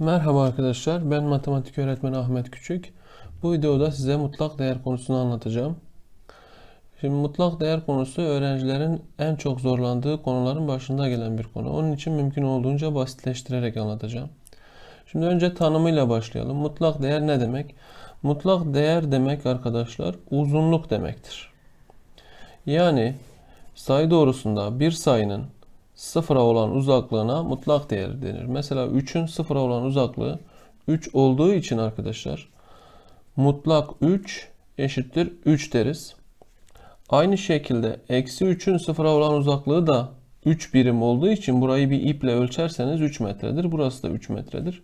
Merhaba arkadaşlar, ben matematik öğretmeni Ahmet Küçük. Bu videoda size mutlak değer konusunu anlatacağım. Şimdi mutlak değer konusu öğrencilerin en çok zorlandığı konuların başında gelen bir konu. Onun için mümkün olduğunca basitleştirerek anlatacağım. Şimdi önce tanımıyla başlayalım. Mutlak değer ne demek? Mutlak değer demek arkadaşlar uzunluk demektir. Yani sayı doğrusunda bir sayının sıfıra olan uzaklığına mutlak değer denir. Mesela 3'ün sıfıra olan uzaklığı 3 olduğu için arkadaşlar mutlak 3 eşittir 3 deriz. Aynı şekilde eksi 3'ün sıfıra olan uzaklığı da 3 birim olduğu için burayı bir iple ölçerseniz 3 metredir. Burası da 3 metredir.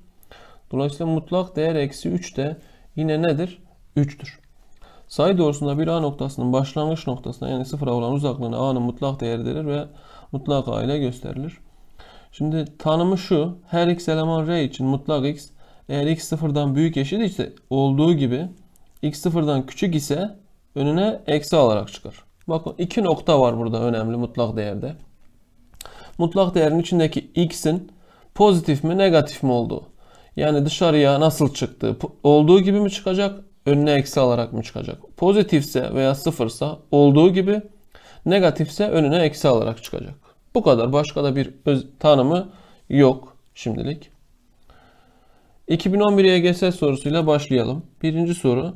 Dolayısıyla mutlak değer eksi 3 de yine nedir? 3'tür. Sayı doğrusunda bir A noktasının başlangıç noktasına yani sıfıra olan uzaklığına A'nın mutlak değeri denir ve mutlak A ile gösterilir. Şimdi tanımı şu. Her x eleman R için mutlak x eğer x sıfırdan büyük eşit ise olduğu gibi x sıfırdan küçük ise önüne eksi alarak çıkar. Bakın iki nokta var burada önemli mutlak değerde. Mutlak değerin içindeki x'in pozitif mi negatif mi olduğu. Yani dışarıya nasıl çıktığı olduğu gibi mi çıkacak önüne eksi alarak mı çıkacak? Pozitifse veya sıfırsa olduğu gibi negatifse önüne eksi alarak çıkacak. Bu kadar. Başka da bir öz tanımı yok şimdilik. 2011 YGS sorusuyla başlayalım. Birinci soru.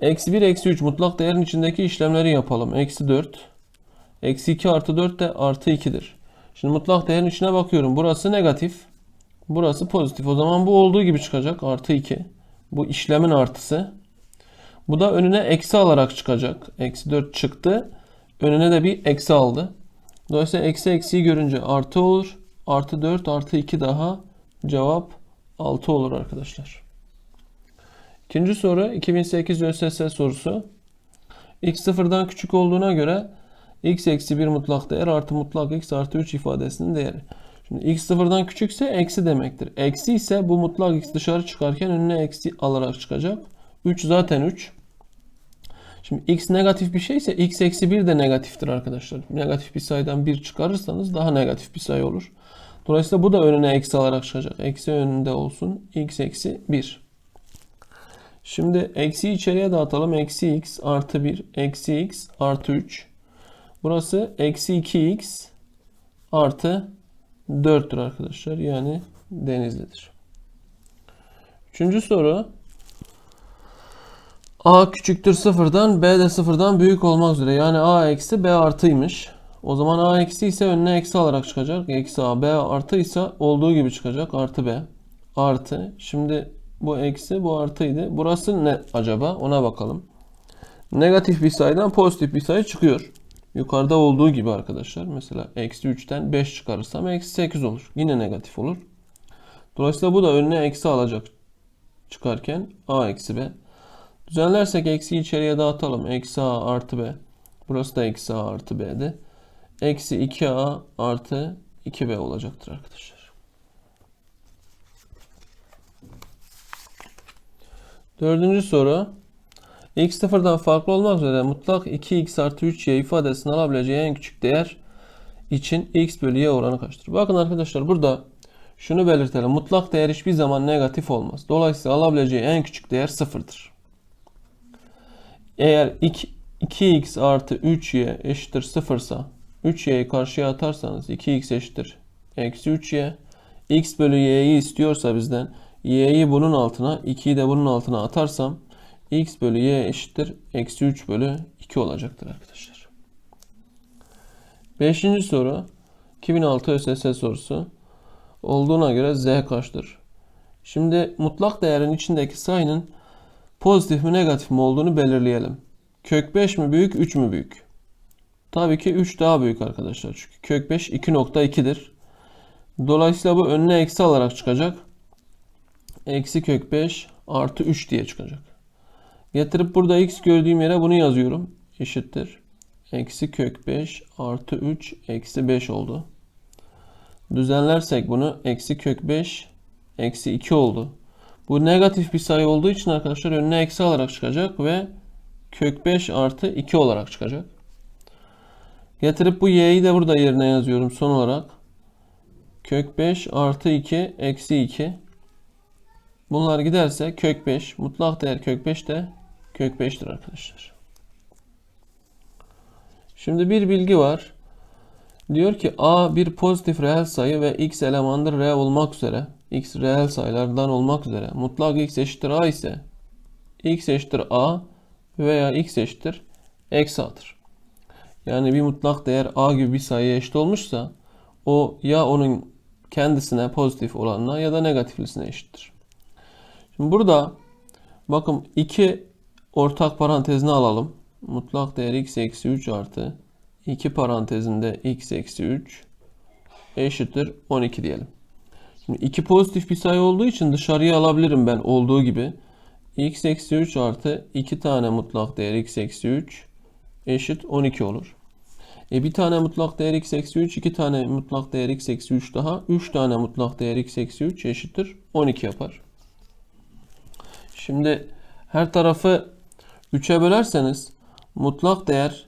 Eksi 1, eksi 3 mutlak değerin içindeki işlemleri yapalım. Eksi 4. Eksi 2 artı 4 de artı 2'dir. Şimdi mutlak değerin içine bakıyorum. Burası negatif. Burası pozitif. O zaman bu olduğu gibi çıkacak. Artı 2. Bu işlemin artısı. Bu da önüne eksi alarak çıkacak. Eksi 4 çıktı. Önüne de bir eksi aldı. Dolayısıyla eksi eksiyi görünce artı olur. Artı 4 artı 2 daha cevap 6 olur arkadaşlar. İkinci soru 2008 ÖSS sorusu. x sıfırdan küçük olduğuna göre x eksi 1 mutlak değer artı mutlak x artı 3 ifadesinin değeri. Şimdi x sıfırdan küçükse eksi demektir. Eksi ise bu mutlak x dışarı çıkarken önüne eksi alarak çıkacak. 3 zaten 3. Şimdi x negatif bir şeyse x eksi 1 de negatiftir arkadaşlar. Negatif bir sayıdan 1 çıkarırsanız daha negatif bir sayı olur. Dolayısıyla bu da önüne eksi alarak çıkacak. Eksi önünde olsun. x eksi 1. Şimdi eksi içeriye dağıtalım. Eksi x artı 1. Eksi x artı 3. Burası eksi 2x artı 4'tür arkadaşlar. Yani denizlidir. Üçüncü soru. A küçüktür sıfırdan B de sıfırdan büyük olmak üzere. Yani A eksi B artıymış. O zaman A eksi ise önüne eksi alarak çıkacak. Eksi A. B artı ise olduğu gibi çıkacak. Artı B. Artı. Şimdi bu eksi bu artıydı. Burası ne acaba? Ona bakalım. Negatif bir sayıdan pozitif bir sayı çıkıyor. Yukarıda olduğu gibi arkadaşlar. Mesela eksi 3'ten 5 çıkarırsam eksi 8 olur. Yine negatif olur. Dolayısıyla bu da önüne eksi alacak çıkarken A eksi B. Düzenlersek eksi içeriye dağıtalım. Eksi a artı b. Burası da eksi a artı b'di. Eksi 2a artı 2b olacaktır arkadaşlar. Dördüncü soru. x sıfırdan farklı olmak üzere mutlak 2x artı 3y ifadesini alabileceği en küçük değer için x bölü y oranı kaçtır? Bakın arkadaşlar burada şunu belirtelim. Mutlak değer hiçbir zaman negatif olmaz. Dolayısıyla alabileceği en küçük değer sıfırdır. Eğer 2, 2x artı 3y eşittir 0 ise 3y'yi karşıya atarsanız 2x eşittir eksi 3y. x bölü y'yi istiyorsa bizden y'yi bunun altına 2'yi de bunun altına atarsam x bölü y eşittir eksi 3 bölü 2 olacaktır arkadaşlar. Beşinci soru 2006 ÖSS sorusu olduğuna göre z kaçtır? Şimdi mutlak değerin içindeki sayının pozitif mi negatif mi olduğunu belirleyelim. Kök 5 mi büyük 3 mü büyük? Tabii ki 3 daha büyük arkadaşlar. Çünkü kök 5 2.2'dir. Dolayısıyla bu önüne eksi alarak çıkacak. Eksi kök 5 artı 3 diye çıkacak. Getirip burada x gördüğüm yere bunu yazıyorum. Eşittir. Eksi kök 5 artı 3 eksi 5 oldu. Düzenlersek bunu eksi kök 5 eksi 2 oldu. Bu negatif bir sayı olduğu için arkadaşlar önüne eksi alarak çıkacak ve kök 5 artı 2 olarak çıkacak. Getirip bu y'yi de burada yerine yazıyorum son olarak. Kök 5 artı 2 eksi 2. Bunlar giderse kök 5. Mutlak değer kök 5 de kök 5'tir arkadaşlar. Şimdi bir bilgi var. Diyor ki a bir pozitif reel sayı ve x elemandır reel olmak üzere. X reel sayılardan olmak üzere. Mutlak x eşittir a ise x eşittir a veya x eşittir eksi a'dır. Yani bir mutlak değer a gibi bir sayıya eşit olmuşsa o ya onun kendisine pozitif olanına ya da negatiflisine eşittir. Şimdi burada bakın iki ortak parantezini alalım. Mutlak değer x eksi 3 artı 2 parantezinde x eksi 3 eşittir 12 diyelim. Şimdi iki pozitif bir sayı olduğu için dışarıya alabilirim ben olduğu gibi. x eksi 3 artı 2 tane mutlak değer x eksi 3 eşit 12 olur. E bir tane mutlak değer x eksi 3, iki tane mutlak değer x eksi 3 daha. 3 tane mutlak değer x eksi 3 eşittir 12 yapar. Şimdi her tarafı 3'e bölerseniz mutlak değer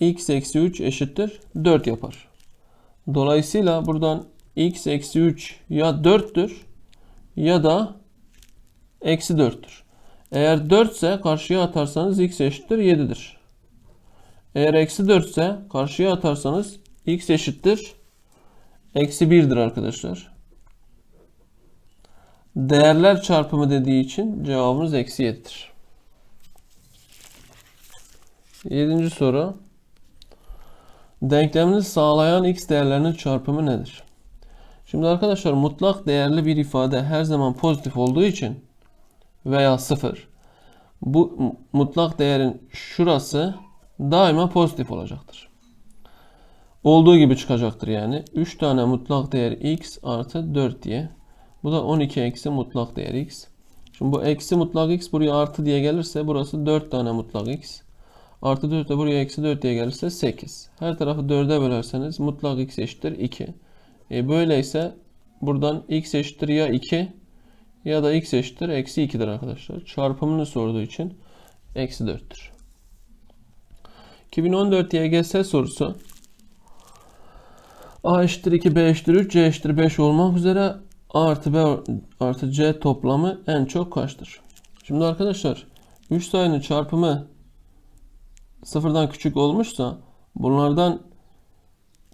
x eksi 3 eşittir 4 yapar. Dolayısıyla buradan x eksi 3 ya 4'tür ya da eksi 4'tür. Eğer 4 ise karşıya atarsanız x eşittir 7'dir. Eğer eksi 4 ise karşıya atarsanız x eşittir eksi 1'dir arkadaşlar. Değerler çarpımı dediği için cevabımız eksi 7'dir. Yedinci soru. Denklemini sağlayan x değerlerinin çarpımı nedir? Şimdi arkadaşlar mutlak değerli bir ifade her zaman pozitif olduğu için veya sıfır bu mutlak değerin şurası daima pozitif olacaktır. Olduğu gibi çıkacaktır yani. 3 tane mutlak değer x artı 4 diye. Bu da 12 eksi mutlak değer x. Şimdi bu eksi mutlak x buraya artı diye gelirse burası 4 tane mutlak x. Artı 4 de buraya eksi 4 diye gelirse 8. Her tarafı 4'e bölerseniz mutlak x eşittir 2. E böyleyse buradan x eşittir ya 2 ya da x eşittir eksi 2'dir arkadaşlar. Çarpımını sorduğu için eksi 4'tür. 2014 YGS sorusu. A eşittir 2, B eşittir 3, C eşittir 5 olmak üzere artı B artı C toplamı en çok kaçtır? Şimdi arkadaşlar 3 sayının çarpımı sıfırdan küçük olmuşsa bunlardan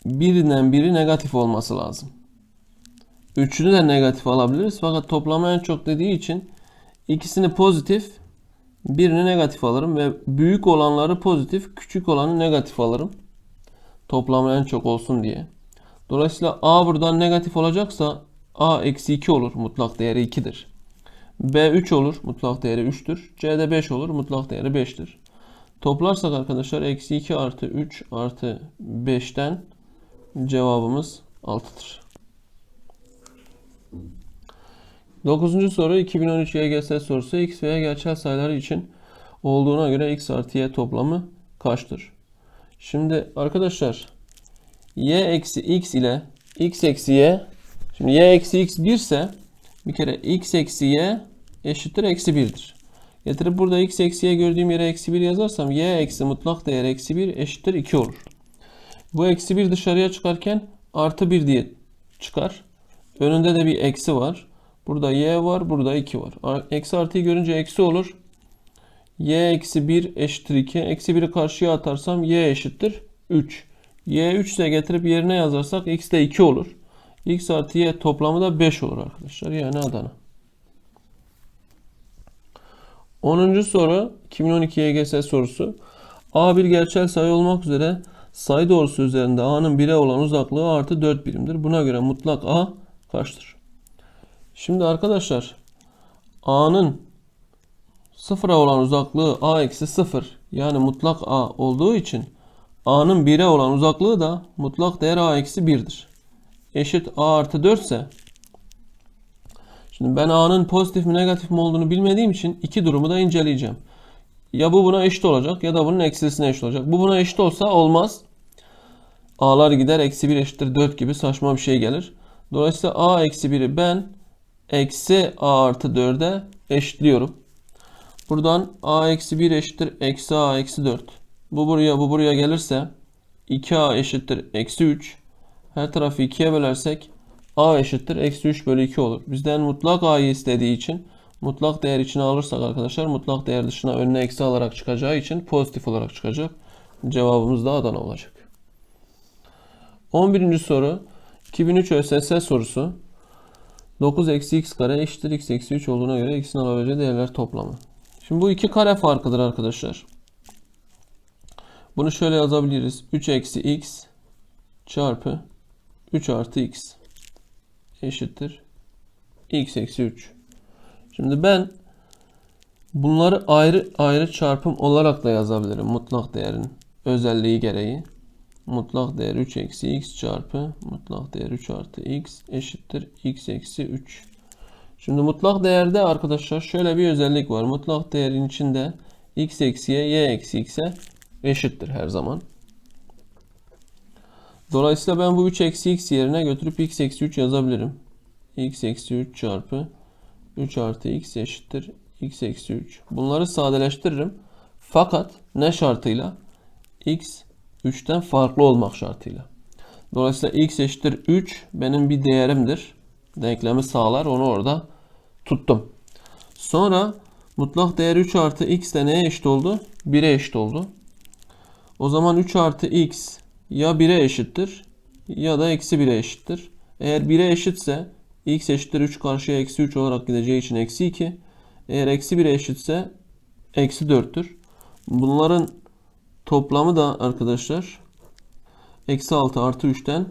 birinden biri negatif olması lazım. Üçünü de negatif alabiliriz fakat toplamı en çok dediği için ikisini pozitif birini negatif alırım ve büyük olanları pozitif küçük olanı negatif alırım. Toplamı en çok olsun diye. Dolayısıyla A buradan negatif olacaksa A eksi 2 olur. Mutlak değeri 2'dir. B 3 olur. Mutlak değeri 3'tür. C de 5 olur. Mutlak değeri 5'tir. Toplarsak arkadaşlar eksi 2 artı 3 artı 5'ten cevabımız 6'dır. 9. soru 2013 YGS sorusu x ve y gerçel sayıları için olduğuna göre x artı y toplamı kaçtır? Şimdi arkadaşlar y eksi x ile x eksi y şimdi y eksi x 1 ise bir kere x eksi y eşittir eksi 1'dir. Getirip burada x eksi y gördüğüm yere eksi 1 yazarsam y eksi mutlak değer eksi 1 eşittir 2 olur. Bu eksi 1 dışarıya çıkarken artı 1 diye çıkar. Önünde de bir eksi var. Burada y var. Burada 2 var. Eksi artıyı görünce eksi olur. y eksi 1 eşittir 2. Eksi 1'i karşıya atarsam y eşittir 3. y 3 ise getirip yerine yazarsak x de 2 olur. x artı y toplamı da 5 olur arkadaşlar. Yani Adana. 10. soru 2012 YGS sorusu. A bir gerçel sayı olmak üzere sayı doğrusu üzerinde A'nın 1'e olan uzaklığı artı 4 birimdir. Buna göre mutlak A kaçtır? Şimdi arkadaşlar A'nın sıfıra olan uzaklığı A eksi 0 yani mutlak A olduğu için A'nın 1'e olan uzaklığı da mutlak değer A eksi 1'dir. Eşit A artı 4 ise Şimdi ben A'nın pozitif mi negatif mi olduğunu bilmediğim için iki durumu da inceleyeceğim. Ya bu buna eşit olacak ya da bunun eksilisine eşit olacak. Bu buna eşit olsa olmaz. A'lar gider eksi 1 eşittir 4 gibi saçma bir şey gelir. Dolayısıyla A eksi 1'i ben eksi A artı 4'e eşitliyorum. Buradan A eksi 1 eşittir eksi A eksi 4. Bu buraya bu buraya gelirse 2A eşittir eksi 3. Her tarafı 2'ye bölersek a eşittir eksi 3 bölü 2 olur. Bizden mutlak a'yı istediği için mutlak değer içine alırsak arkadaşlar mutlak değer dışına önüne eksi alarak çıkacağı için pozitif olarak çıkacak. Cevabımız da Adana olacak. 11. soru 2003 ÖSS sorusu 9 eksi x kare eşittir x eksi 3 olduğuna göre x'in alabileceği değerler toplamı. Şimdi bu iki kare farkıdır arkadaşlar. Bunu şöyle yazabiliriz. 3 eksi x çarpı 3 artı x eşittir x eksi 3. Şimdi ben bunları ayrı ayrı çarpım olarak da yazabilirim. Mutlak değerin özelliği gereği. Mutlak değer 3 eksi x çarpı mutlak değer 3 artı x eşittir x eksi 3. Şimdi mutlak değerde arkadaşlar şöyle bir özellik var. Mutlak değerin içinde x eksiye y eksi x'e eşittir her zaman. Dolayısıyla ben bu 3 eksi x yerine götürüp x eksi 3 yazabilirim. x eksi 3 çarpı 3 artı x eşittir x eksi 3. Bunları sadeleştiririm. Fakat ne şartıyla? x 3'ten farklı olmak şartıyla. Dolayısıyla x eşittir 3 benim bir değerimdir. Denklemi sağlar. Onu orada tuttum. Sonra mutlak değer 3 artı x de neye eşit oldu? 1'e eşit oldu. O zaman 3 artı x ya 1'e eşittir ya da eksi 1'e eşittir. Eğer 1'e eşitse x eşittir 3 karşıya eksi 3 olarak gideceği için eksi 2. Eğer eksi 1'e eşitse eksi 4'tür. Bunların toplamı da arkadaşlar eksi 6 artı 3'ten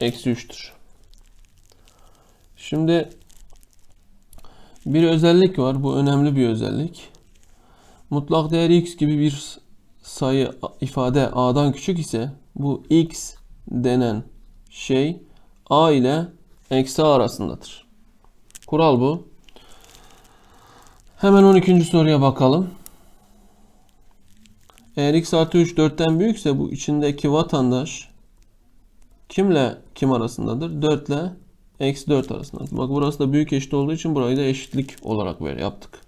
eksi 3'tür. Şimdi bir özellik var. Bu önemli bir özellik. Mutlak değer x gibi bir sayı ifade a'dan küçük ise bu x denen şey a ile eksi a arasındadır. Kural bu. Hemen 12. soruya bakalım. Eğer x artı 3 4'ten büyükse bu içindeki vatandaş kimle kim arasındadır? 4 ile eksi 4 arasındadır. Bak burası da büyük eşit olduğu için burayı da eşitlik olarak böyle yaptık.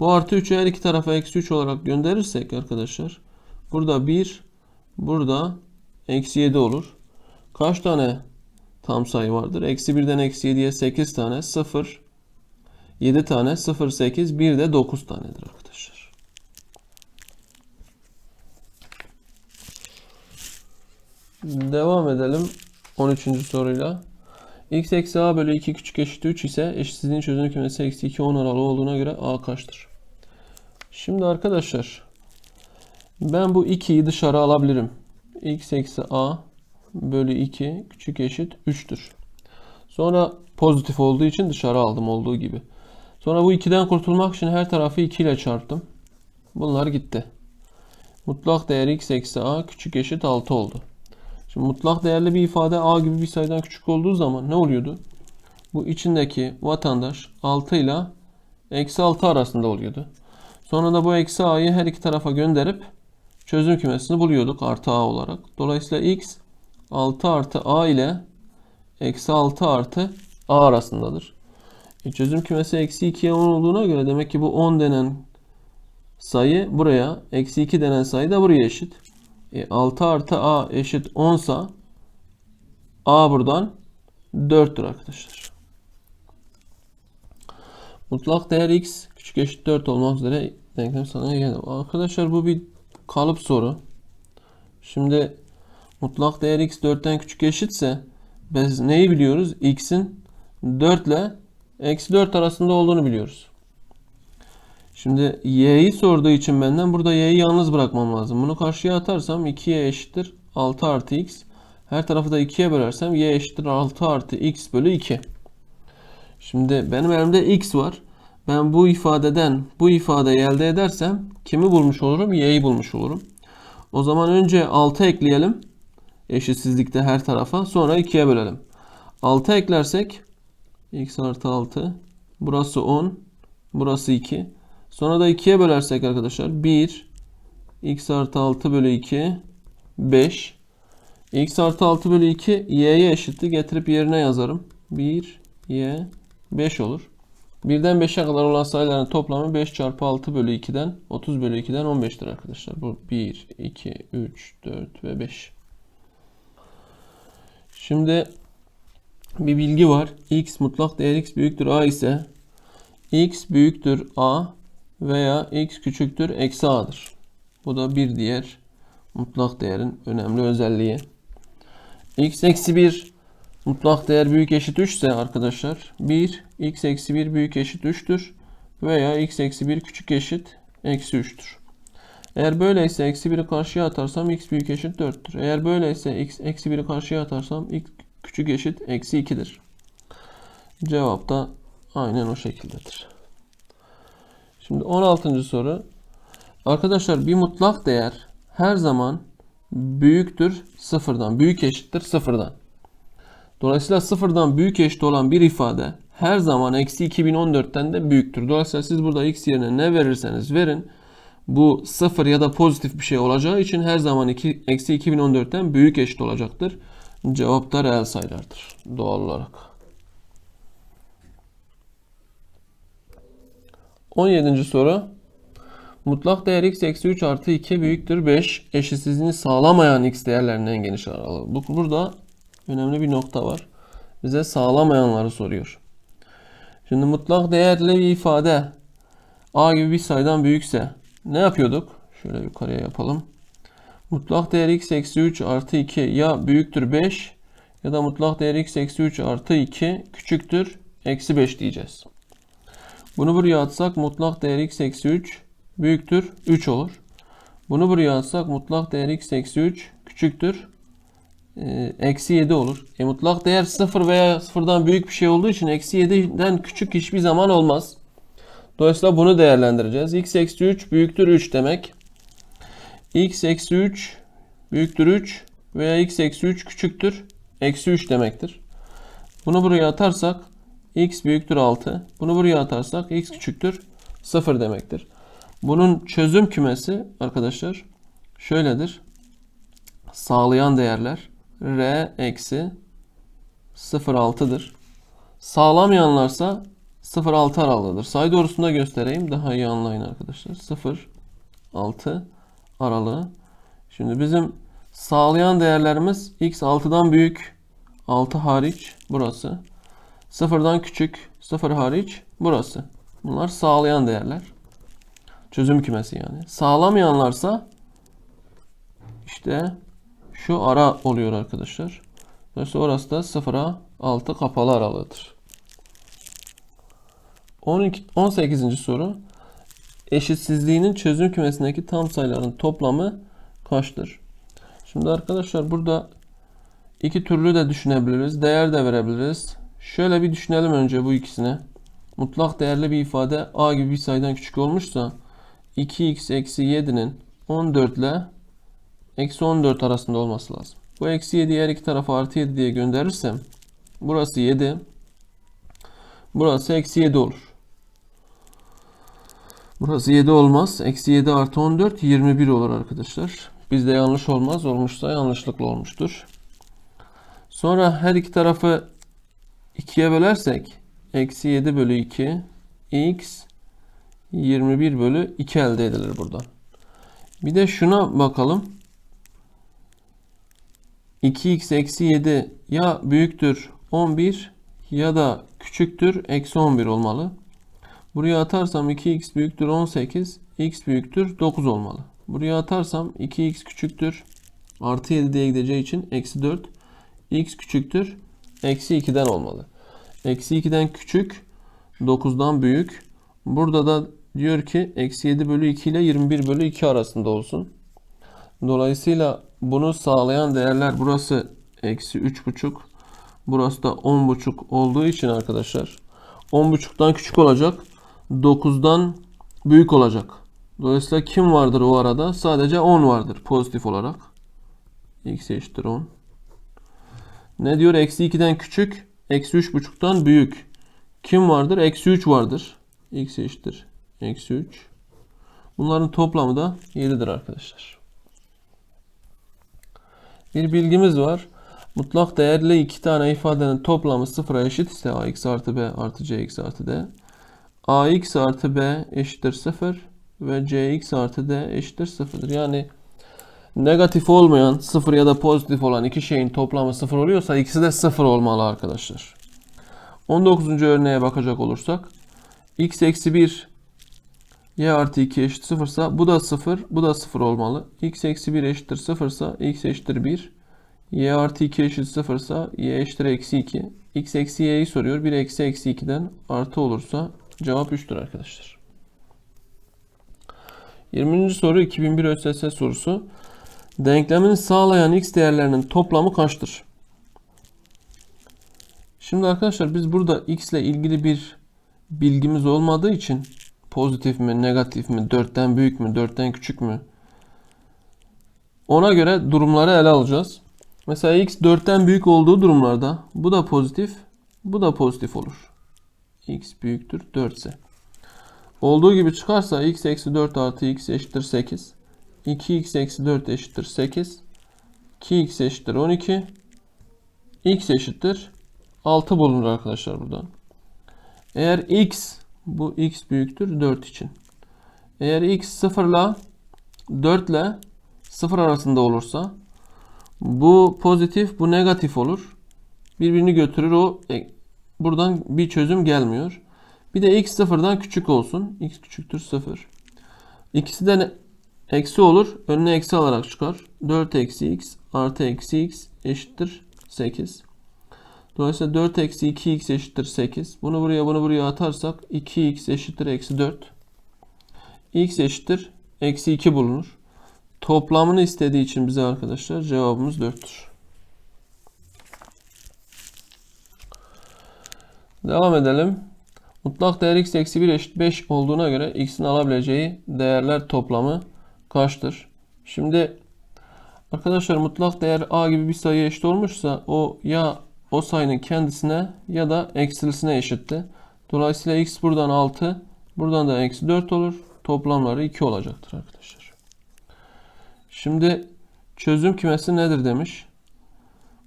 Bu artı 3'ü her iki tarafa eksi 3 olarak gönderirsek arkadaşlar burada 1 burada eksi 7 olur. Kaç tane tam sayı vardır? Eksi 1'den eksi 7'ye 8 tane 0 7 tane 0 8 1 de 9 tanedir arkadaşlar. Devam edelim 13. soruyla. x eksi a bölü 2 küçük eşit 3 ise eşitsizliğin çözünür kümesi eksi 2 10 aralığı olduğuna göre a kaçtır? Şimdi arkadaşlar ben bu 2'yi dışarı alabilirim. x eksi a bölü 2 küçük eşit 3'tür. Sonra pozitif olduğu için dışarı aldım olduğu gibi. Sonra bu 2'den kurtulmak için her tarafı 2 ile çarptım. Bunlar gitti. Mutlak değer x eksi a küçük eşit 6 oldu. Şimdi mutlak değerli bir ifade a gibi bir sayıdan küçük olduğu zaman ne oluyordu? Bu içindeki vatandaş 6 ile eksi 6 arasında oluyordu. Sonra da bu eksi a'yı her iki tarafa gönderip çözüm kümesini buluyorduk artı a olarak. Dolayısıyla x 6 artı a ile eksi 6 artı a arasındadır. E çözüm kümesi eksi 2'ye 10 olduğuna göre demek ki bu 10 denen sayı buraya, eksi 2 denen sayı da buraya eşit. E 6 artı a eşit 10 sa a buradan 4'tür arkadaşlar. Mutlak değer x küçük eşit 4 olmak üzere denklem sana geldi. Arkadaşlar bu bir kalıp soru. Şimdi mutlak değer x 4'ten küçük eşitse biz neyi biliyoruz? x'in 4 ile eksi 4 arasında olduğunu biliyoruz. Şimdi y'yi sorduğu için benden burada y'yi yalnız bırakmam lazım. Bunu karşıya atarsam 2y eşittir 6 artı x. Her tarafı da 2'ye bölersem y eşittir 6 artı x bölü 2. Şimdi benim elimde x var. Ben bu ifadeden bu ifadeyi elde edersem kimi bulmuş olurum? Y'yi bulmuş olurum. O zaman önce 6 ekleyelim. Eşitsizlikte her tarafa. Sonra 2'ye bölelim. 6 eklersek x artı 6. Burası 10. Burası 2. Sonra da 2'ye bölersek arkadaşlar 1 x artı 6 bölü 2 5 x artı 6 bölü 2 y'ye eşitti. Getirip yerine yazarım. 1 y 5 olur. 1'den 5'e kadar olan sayıların toplamı 5 çarpı 6 bölü 2'den 30 bölü 2'den 15'tir arkadaşlar. Bu 1, 2, 3, 4 ve 5. Şimdi bir bilgi var. x mutlak değer x büyüktür a ise x büyüktür a veya x küçüktür eksi a'dır. Bu da bir diğer mutlak değerin önemli özelliği. x eksi 1 mutlak değer büyük eşit 3 ise arkadaşlar 1 x eksi 1 büyük eşit 3'tür veya x eksi 1 küçük eşit eksi 3'tür. Eğer böyleyse eksi 1'i karşıya atarsam x büyük eşit 4'tür. Eğer böyleyse x eksi 1'i karşıya atarsam x küçük eşit eksi 2'dir. Cevap da aynen o şekildedir. Şimdi 16. soru. Arkadaşlar bir mutlak değer her zaman büyüktür sıfırdan. Büyük eşittir sıfırdan. Dolayısıyla sıfırdan büyük eşit olan bir ifade her zaman eksi 2014'ten de büyüktür. Dolayısıyla siz burada x yerine ne verirseniz verin bu sıfır ya da pozitif bir şey olacağı için her zaman iki, eksi 2014'ten büyük eşit olacaktır. Cevap da reel sayılardır doğal olarak. 17. soru. Mutlak değer x eksi 3 artı 2 büyüktür 5 eşitsizliğini sağlamayan x değerlerinin en geniş aralığı. Bu, burada önemli bir nokta var. Bize sağlamayanları soruyor. Şimdi mutlak değerli bir ifade a gibi bir sayıdan büyükse ne yapıyorduk? Şöyle yukarıya yapalım. Mutlak değer x eksi 3 artı 2 ya büyüktür 5 ya da mutlak değer x eksi 3 artı 2 küçüktür eksi 5 diyeceğiz. Bunu buraya atsak mutlak değer x eksi 3 büyüktür 3 olur. Bunu buraya atsak mutlak değer x eksi 3 küçüktür e, eksi 7 olur. E, mutlak değer 0 veya 0'dan büyük bir şey olduğu için eksi 7'den küçük hiçbir zaman olmaz. Dolayısıyla bunu değerlendireceğiz. x eksi 3 büyüktür 3 demek. x eksi 3 büyüktür 3 veya x eksi 3 küçüktür eksi 3 demektir. Bunu buraya atarsak x büyüktür 6. Bunu buraya atarsak x küçüktür 0 demektir. Bunun çözüm kümesi arkadaşlar şöyledir. Sağlayan değerler r eksi 0,6'dır. Sağlamayanlarsa 0,6 aralığıdır. Sayı doğrusunda göstereyim. Daha iyi anlayın arkadaşlar. 0,6 aralığı. Şimdi bizim sağlayan değerlerimiz x 6'dan büyük 6 hariç burası. 0'dan küçük 0 hariç burası. Bunlar sağlayan değerler. Çözüm kümesi yani. Sağlamayanlarsa işte şu ara oluyor arkadaşlar. Dolayısıyla orası da 0'a 6 kapalı aralığıdır. 12, 18. soru. Eşitsizliğinin çözüm kümesindeki tam sayıların toplamı kaçtır? Şimdi arkadaşlar burada iki türlü de düşünebiliriz. Değer de verebiliriz. Şöyle bir düşünelim önce bu ikisini. Mutlak değerli bir ifade a gibi bir sayıdan küçük olmuşsa 2x eksi 7'nin 14 ile eksi 14 arasında olması lazım. Bu eksi 7'yi her iki tarafa artı 7 diye gönderirsem burası 7 burası eksi 7 olur. Burası 7 olmaz. Eksi 7 artı 14 21 olur arkadaşlar. Bizde yanlış olmaz. Olmuşsa yanlışlıkla olmuştur. Sonra her iki tarafı 2'ye bölersek eksi 7 bölü 2 x 21 bölü 2 elde edilir buradan. Bir de şuna bakalım. 2x eksi 7 ya büyüktür 11 ya da küçüktür eksi 11 olmalı. Buraya atarsam 2x büyüktür 18, x büyüktür 9 olmalı. Buraya atarsam 2x küçüktür artı 7 diye gideceği için eksi 4, x küçüktür eksi 2'den olmalı. Eksi 2'den küçük 9'dan büyük. Burada da diyor ki eksi 7 bölü 2 ile 21 bölü 2 arasında olsun. Dolayısıyla bunu sağlayan değerler burası eksi 3,5 burası da 10,5 olduğu için arkadaşlar 10,5'tan küçük olacak 9'dan büyük olacak. Dolayısıyla kim vardır o arada? Sadece 10 vardır pozitif olarak. x eşittir 10. Ne diyor? Eksi 2'den küçük. Eksi 3,5'tan büyük. Kim vardır? Eksi 3 vardır. x eşittir. Eksi 3. Bunların toplamı da 7'dir arkadaşlar. Bir bilgimiz var. Mutlak değerli iki tane ifadenin toplamı sıfıra eşit ise ax artı b artı cx artı d. ax artı b eşittir 0 ve cx artı d eşittir 0'dır. Yani negatif olmayan, sıfır ya da pozitif olan iki şeyin toplamı sıfır oluyorsa ikisi de sıfır olmalı arkadaşlar. 19. örneğe bakacak olursak x eksi 1 y artı 2 eşit 0 ise bu da 0, bu da 0 olmalı. x eksi 1 eşittir 0 ise x eşittir 1. y artı 2 eşit 0 ise y eşittir eksi 2. x eksi y'yi soruyor. 1 eksi eksi 2'den artı olursa cevap 3'tür arkadaşlar. 20. soru 2001 ÖSS sorusu. Denklemini sağlayan x değerlerinin toplamı kaçtır? Şimdi arkadaşlar biz burada x ile ilgili bir bilgimiz olmadığı için pozitif mi, negatif mi, 4'ten büyük mü, 4'ten küçük mü? Ona göre durumları ele alacağız. Mesela x 4'ten büyük olduğu durumlarda bu da pozitif, bu da pozitif olur. X büyüktür 4 ise. Olduğu gibi çıkarsa x eksi 4 artı x eşittir 8. 2x eksi 4 eşittir 8. 2x eşittir 12. x eşittir 6 bulunur arkadaşlar buradan. Eğer x bu x büyüktür 4 için. Eğer x 0 ile 4 ile 0 arasında olursa bu pozitif bu negatif olur. Birbirini götürür o e, buradan bir çözüm gelmiyor. Bir de x sıfırdan küçük olsun. x küçüktür 0. İkisi de eksi olur. Önüne eksi alarak çıkar. 4 eksi x artı eksi x eşittir 8. Dolayısıyla 4 eksi 2x eşittir 8. Bunu buraya bunu buraya atarsak 2x eşittir eksi 4. x eşittir eksi 2 bulunur. Toplamını istediği için bize arkadaşlar cevabımız 4'tür. Devam edelim. Mutlak değer x eksi 1 eşit 5 olduğuna göre x'in alabileceği değerler toplamı kaçtır? Şimdi arkadaşlar mutlak değer a gibi bir sayıya eşit olmuşsa o ya o sayının kendisine ya da eksilisine eşitti. Dolayısıyla x buradan 6, buradan da eksi 4 olur. Toplamları 2 olacaktır arkadaşlar. Şimdi çözüm kümesi nedir demiş.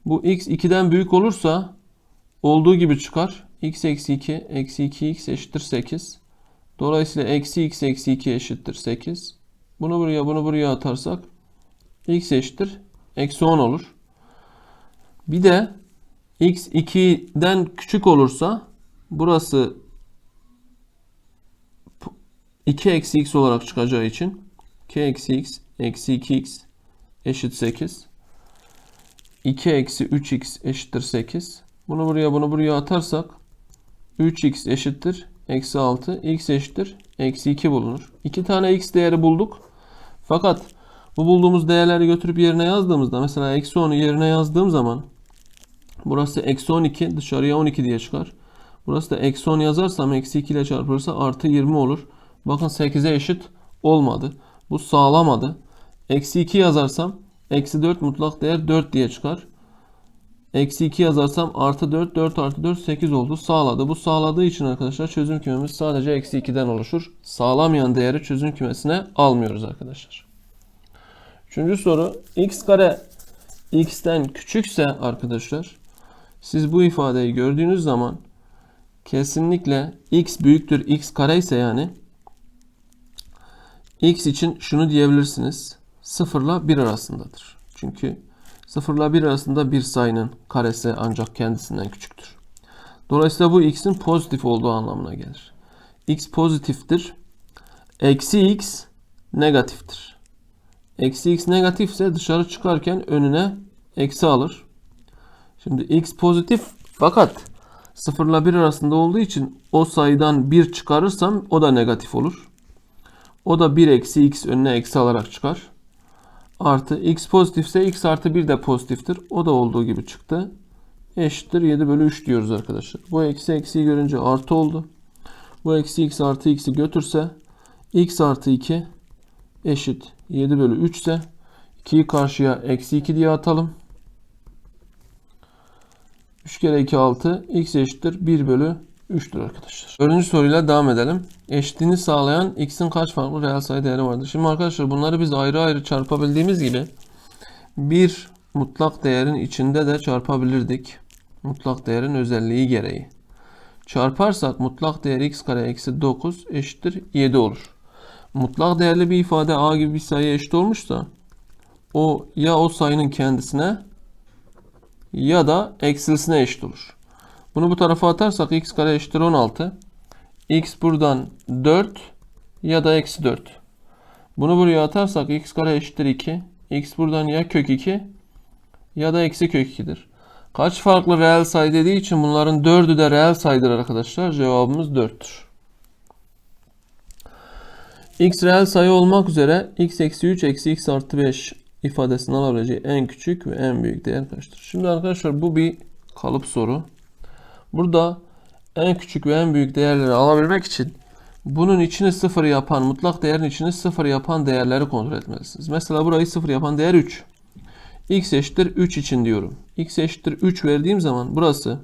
Bu x 2'den büyük olursa olduğu gibi çıkar. X eksi 2 eksi 2x eşittir 8. Dolayısıyla eksi x eksi 2 eşittir 8. Bunu buraya bunu buraya atarsak x eşittir eksi 10 olur. Bir de x 2'den küçük olursa burası 2 eksi x olarak çıkacağı için 2 eksi x eksi 2x eşit 8. 2 eksi 3x eşittir 8. Bunu buraya bunu buraya atarsak 3x eşittir eksi 6. x eşittir eksi 2 bulunur. 2 tane x değeri bulduk. Fakat bu bulduğumuz değerleri götürüp yerine yazdığımızda mesela eksi 10'u yerine yazdığım zaman burası eksi 12 dışarıya 12 diye çıkar. Burası da eksi 10 yazarsam eksi 2 ile çarpılırsa artı 20 olur. Bakın 8'e eşit olmadı. Bu sağlamadı. Eksi 2 yazarsam eksi 4 mutlak değer 4 diye çıkar. Eksi 2 yazarsam artı 4, 4 artı 4 8 oldu. Sağladı. Bu sağladığı için arkadaşlar çözüm kümemiz sadece eksi 2'den oluşur. Sağlamayan değeri çözüm kümesine almıyoruz arkadaşlar. Üçüncü soru. x kare x'ten küçükse arkadaşlar siz bu ifadeyi gördüğünüz zaman kesinlikle x büyüktür x kare ise yani x için şunu diyebilirsiniz. 0 ile 1 arasındadır. Çünkü 0 ile 1 arasında bir sayının karesi ancak kendisinden küçüktür. Dolayısıyla bu x'in pozitif olduğu anlamına gelir. x pozitiftir. Eksi x negatiftir. Eksi x negatifse dışarı çıkarken önüne eksi alır. Şimdi x pozitif fakat 0 ile 1 arasında olduğu için o sayıdan 1 çıkarırsam o da negatif olur. O da 1 eksi x önüne eksi alarak çıkar. Artı x pozitifse x artı 1 de pozitiftir. O da olduğu gibi çıktı. Eşittir 7 bölü 3 diyoruz arkadaşlar. Bu eksi eksiyi görünce artı oldu. Bu eksi x artı x'i götürse x artı 2 eşit 7 bölü 3 ise 2'yi karşıya eksi 2 diye atalım. 3 kere 2 6 x eşittir 1 bölü 3'tür arkadaşlar. Dördüncü soruyla devam edelim. Eşitliğini sağlayan x'in kaç farklı reel sayı değeri vardır? Şimdi arkadaşlar bunları biz ayrı ayrı çarpabildiğimiz gibi bir mutlak değerin içinde de çarpabilirdik. Mutlak değerin özelliği gereği. Çarparsak mutlak değer x kare eksi 9 eşittir 7 olur. Mutlak değerli bir ifade a gibi bir sayıya eşit olmuşsa o ya o sayının kendisine ya da eksilisine eşit olur. Bunu bu tarafa atarsak x kare eşittir 16. x buradan 4 ya da eksi 4. Bunu buraya atarsak x kare eşittir 2. x buradan ya kök 2 ya da eksi kök 2'dir. Kaç farklı reel sayı dediği için bunların 4'ü de reel sayıdır arkadaşlar. Cevabımız 4'tür. x reel sayı olmak üzere x eksi 3 eksi x artı 5 ifadesinin alabileceği en küçük ve en büyük değer kaçtır? Şimdi arkadaşlar bu bir kalıp soru. Burada en küçük ve en büyük değerleri alabilmek için bunun içini sıfır yapan, mutlak değerin içini sıfır yapan değerleri kontrol etmelisiniz. Mesela burayı sıfır yapan değer 3. x eşittir 3 için diyorum. x eşittir 3 verdiğim zaman burası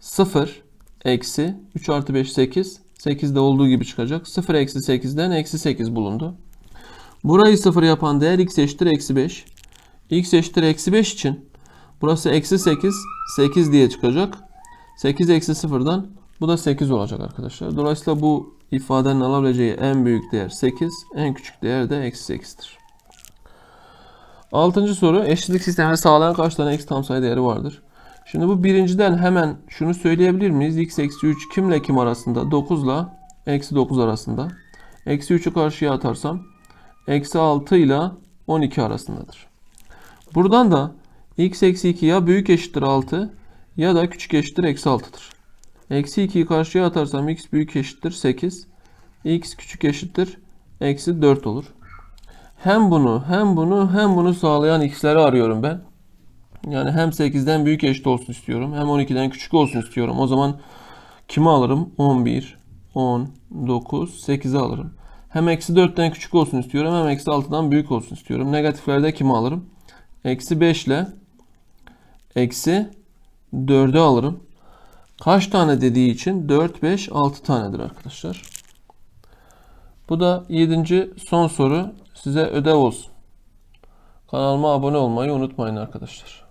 0 eksi 3 artı 5 8. 8'de olduğu gibi çıkacak. 0 eksi 8'den eksi 8 bulundu. Burayı 0 yapan değer x eşittir eksi 5. x eşittir eksi 5 için burası eksi 8 8 diye çıkacak. 8 eksi 0'dan bu da 8 olacak arkadaşlar. Dolayısıyla bu ifadenin alabileceği en büyük değer 8. En küçük değer de eksi 8'tir. Altıncı soru eşitlik sistemini sağlayan kaç tane x tam sayı değeri vardır? Şimdi bu birinciden hemen şunu söyleyebilir miyiz? x eksi 3 kimle kim arasında? 9 ile eksi 9 arasında. Eksi 3'ü karşıya atarsam eksi 6 ile 12 arasındadır. Buradan da x eksi 2 ya büyük eşittir 6 ya da küçük eşittir eksi 6'dır. Eksi 2'yi karşıya atarsam x büyük eşittir 8. x küçük eşittir eksi 4 olur. Hem bunu hem bunu hem bunu sağlayan x'leri arıyorum ben. Yani hem 8'den büyük eşit olsun istiyorum. Hem 12'den küçük olsun istiyorum. O zaman kimi alırım? 11, 10, 9, 8'i alırım. Hem eksi 4'ten küçük olsun istiyorum. Hem eksi 6'dan büyük olsun istiyorum. Negatiflerde kimi alırım? Eksi 5 ile eksi 4'ü alırım. Kaç tane dediği için 4, 5, 6 tanedir arkadaşlar. Bu da 7. son soru. Size ödev olsun. Kanalıma abone olmayı unutmayın arkadaşlar.